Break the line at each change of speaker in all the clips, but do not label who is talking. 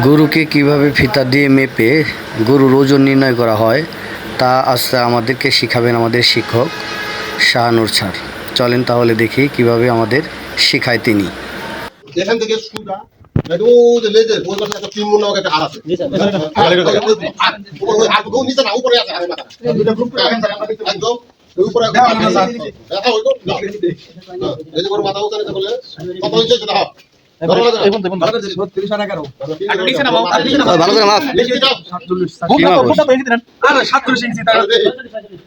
গরুকে কীভাবে ফিতা দিয়ে মেপে গরুর ওজন নির্ণয় করা হয় তা আজকে আমাদেরকে শিখাবেন আমাদের শিক্ষক শাহানুর স্যার। চলেন তাহলে দেখি কীভাবে আমাদের শেখায় তিনি।
এখান থেকে একদম উপরে মাথা উঠে কত
ভালো করে মাপ। কি মাপ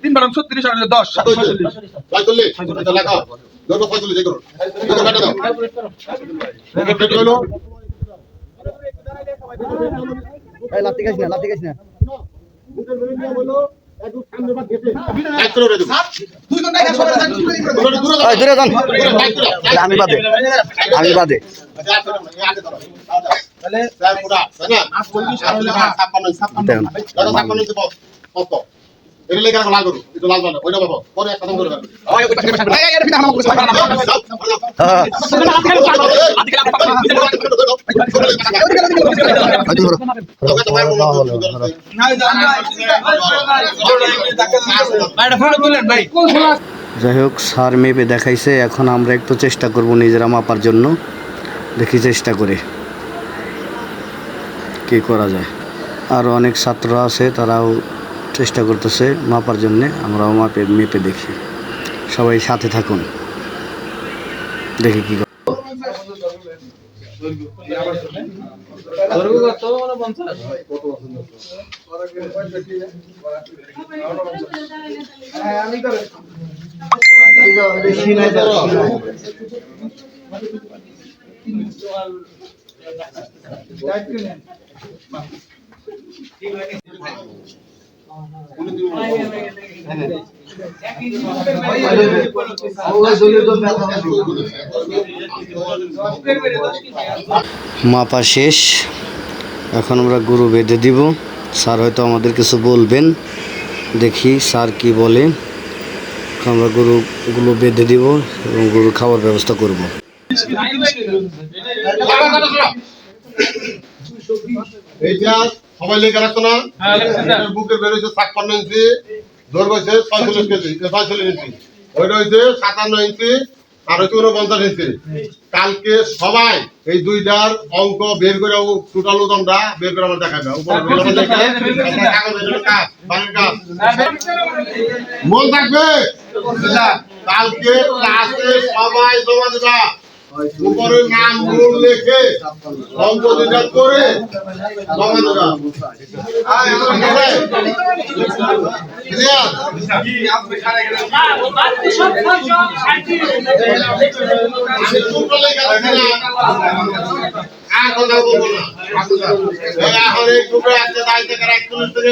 তিন বারো ছত্রিশ আর দশ সাতচল্লিশ।
লাতি গাছ না লাতি গাছ না। আমি বাদে। আমি বাদে।
তাহলে
স্যার পুরা তাই না 56 56 56 56 নিতে বস কত এটা লেখা লাল করো এটা লাল বানা ওইটা বাবা পরে এক খতম করে দেবে
যাই হোক স্যার মেপে দেখাইছে এখন আমরা একটু চেষ্টা করব নিজেরা মাপার জন্য দেখি চেষ্টা করে কি করা যায় আরও অনেক ছাত্র আছে তারাও চেষ্টা করতেছে মাপার জন্যে আমরাও মাপে মেপে দেখি। সবাই সাথে থাকুন। দেখি কি করে। মাপা শেষ। এখন আমরা গরু বেঁধে দিব। স্যার হয়তো আমাদের কিছু বলবেন। দেখি স্যার কি বলে। আমরা গরুগুলো বেঁধে দিব এবং গরুর খাবার ব্যবস্থা করব।
এইটা সবাই লেখা রাখতো না। এটার বুকের বের হয়েছে ছাপ্পান্ন ইঞ্চি দৈর্ঘ্য হয়েছে ছয়চল্লিশ কেজি ছয়চল্লিশ ইঞ্চি। ওইটা হয়েছে সাতান্ন ইঞ্চি আর হচ্ছে উনপঞ্চাশ ইঞ্চি। কালকে সবাই এই দুইটার অঙ্ক বের করে টোটাল ওজনটা বের করে আমার দেখাবে বাড়ির কাজ। মন থাকবে? কালকে ক্লাসে সবাই জমা দিবা। উপরে নামগুলো লেখে অঙ্ক দুইটা করে জমা দিবা ক্লিয়ার আমি টুকরো লেখা রাখি না আর কথা বলব না। এখন এই টুকরো একটা দায়িত্ব করে একচল্লিশ থেকে